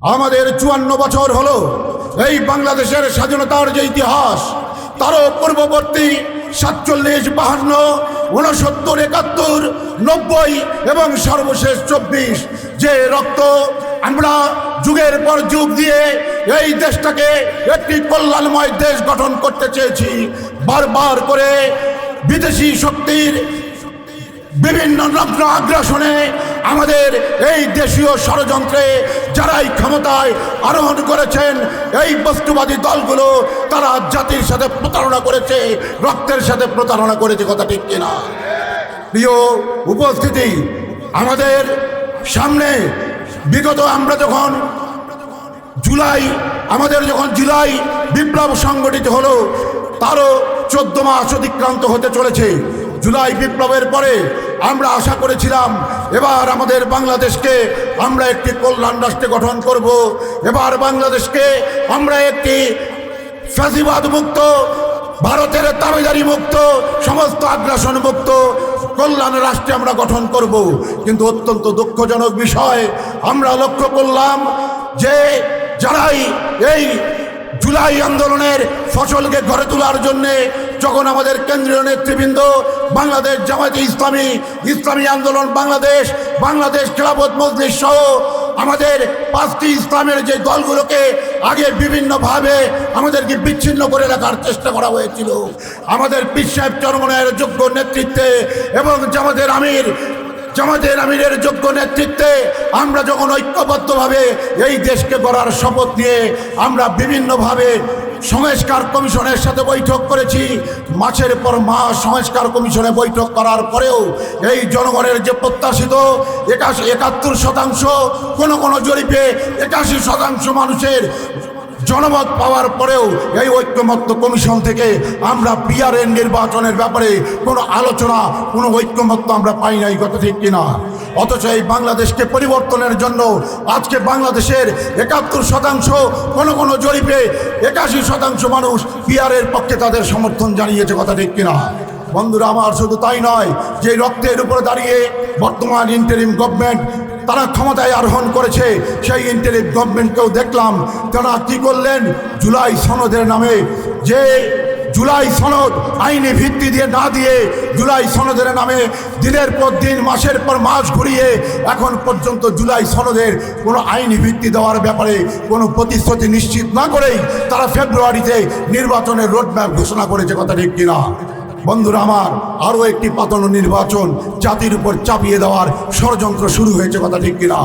আমাদের চুয়ান্ন বছর হলো এই বাংলাদেশের স্বাধীনতার যে ইতিহাস, তারও পূর্ববর্তী সাতচল্লিশ, বাহান্ন উনসত্তর একাত্তর, নব্বই এবং সর্বশেষ চব্বিশ যে রক্ত আমরা যুগের পর যুগ দিয়ে এই দেশটাকে একটি কল্যাণময় দেশ গঠন করতে চেয়েছি। বারবার করে বিদেশি শক্তির বিভিন্ন নগ্ন আগ্রাসনে আমাদের এই দেশীয় ষড়যন্ত্রে যারাই ক্ষমতায় আরোহণ করেছেন, এই বস্তুবাদী দলগুলো তারা জাতির সাথে প্রতারণা করেছে, রক্তের সাথে প্রতারণা করেছে, কথা ঠিক কিনা? প্রিয় উপস্থিতি, আমাদের সামনে বিগত আমরা যখন জুলাই, আমাদের যখন জুলাই বিপ্লব সংগঠিত হলো, তারও চোদ্দ মাস অতিক্রান্ত হতে চলেছে। জুলাই বিপ্লবের পরে আমরা আশা করেছিলাম, এবার আমাদের বাংলাদেশকে আমরা একটি কল্যাণ রাষ্ট্রে গঠন করব। এবার বাংলাদেশকে আমরা একটি ফ্যাসিবাদ মুক্ত, ভারতের দাবিদারি মুক্ত, সমস্ত আগ্রাসন মুক্ত কল্যাণ রাষ্ট্রে আমরা গঠন করব। কিন্তু অত্যন্ত দুঃখজনক বিষয়, আমরা লক্ষ্য করলাম যে যারাই এই জুলাই আন্দোলনের ফসলকে ঘরে তোলার জন্যে যখন আমাদের কেন্দ্রীয় নেতৃবৃন্দ বাংলাদেশ জামায়াতে ইসলামী ইসলামী আন্দোলন বাংলাদেশ বাংলাদেশ খেলাফত মজলিস সহ আমাদের পাঁচটি ইসলামের যে দলগুলোকে আগে বিভিন্নভাবে আমাদেরকে বিচ্ছিন্ন করে রাখার চেষ্টা করা হয়েছিল। আমাদের পীর সাহেব চরমনের যোগ্য নেতৃত্বে এবং জামাতের আমির জামাতের আমিরের যোগ্য নেতৃত্বে আমরা যখন ঐক্যবদ্ধভাবে এই দেশকে গড়ার শপথ নিয়ে আমরা বিভিন্নভাবে সংস্কার কমিশনের সাথে বৈঠক করেছি, মাসের পর মাস সংস্কার কমিশনে বৈঠক করার পরেও এই জনগণের যে প্রত্যাশিত একাশি একাত্তর শতাংশ কোনো কোনো জরিপে একাশি শতাংশ মানুষের জনমত পাওয়ার পরেও এই ঐক্যমত্য কমিশন থেকে আমরা পিআরএন নির্বাচনের ব্যাপারে কোনো আলোচনা, কোনো ঐক্যমত্য আমরা পাই নাই কথা ঠিক কিনা। অথচ এই বাংলাদেশকে পরিবর্তনের জন্য আজকে বাংলাদেশের একাত্তর শতাংশ কোনো কোনো জরিপে একাশি শতাংশ মানুষ পিআরের পক্ষে তাদের সমর্থন জানিয়েছে কথা ঠিক কিনা। বন্ধুরা, আমার শুধু তাই নয়, যে রক্তের উপরে দাঁড়িয়ে বর্তমান ইন্টারিম গভর্নমেন্ট তারা ক্ষমতায় আরোহণ করেছে। সেই ইন্টারিম গভর্নমেন্টকেও দেখলাম, তারা কি করলেন? জুলাই সনদের নামে যে জুলাই সনদ আইনি ভিত্তি দিয়ে না দিয়ে জুলাই সনদের নামে দিনের পর দিন, মাসের পর মাস ঘুরিয়ে এখন পর্যন্ত জুলাই সনদের কোনো আইনি ভিত্তি দেওয়ার ব্যাপারে কোনো প্রতিশ্রুতি নিশ্চিত না করেই তারা ফেব্রুয়ারিতে নির্বাচনের রোডম্যাপ ঘোষণা করেছে, কথা ঠিক কিনা? বন্ধুরা আমার, আরও একটি পাতানো নির্বাচন জাতির উপর চাপিয়ে দেওয়ার ষড়যন্ত্র শুরু হয়েছে, কথা ঠিক কিনা?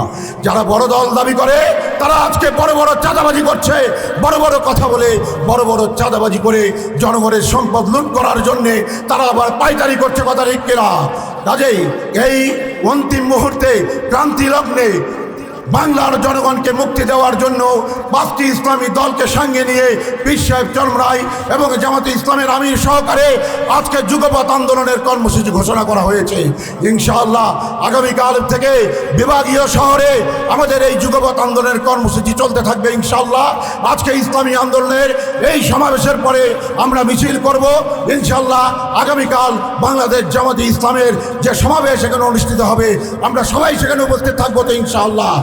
যারা বড় দল দাবি করে, তারা আজকে বড় বড় চাঁদাবাজি করছে। বড় বড় কথা বলে, বড় বড় চাঁদাবাজি করে জনগণের সম্পদ লুট করার জন্যে তারা আবার পাইকারি করছে, কথা ঠিক কিনা? কাজেই এই অন্তিম মুহূর্তে ক্রান্তি লগ্নে বাংলার জনগণকে মুক্তি দেওয়ার জন্য পাঁচটি ইসলামী দলকে সঙ্গে নিয়ে পীর সাহেব এবং জামাতে ইসলামের আমির সহকারে আজকে যুগপথ আন্দোলনের কর্মসূচি ঘোষণা করা হয়েছে। ইনশাআল্লাহ আগামীকাল থেকে বিভাগীয় শহরে আমাদের এই যুগপথ আন্দোলনের কর্মসূচি চলতে থাকবে ইনশাআল্লাহ। আজকে ইসলামী আন্দোলনের এই সমাবেশের পরে আমরা মিছিল করব। ইনশাআল্লাহ আগামীকাল বাংলাদেশ জামাতে ইসলামের যে সমাবেশ এখানে অনুষ্ঠিত হবে, আমরা সবাই সেখানে উপস্থিত থাকব তো ইনশাআল্লাহ।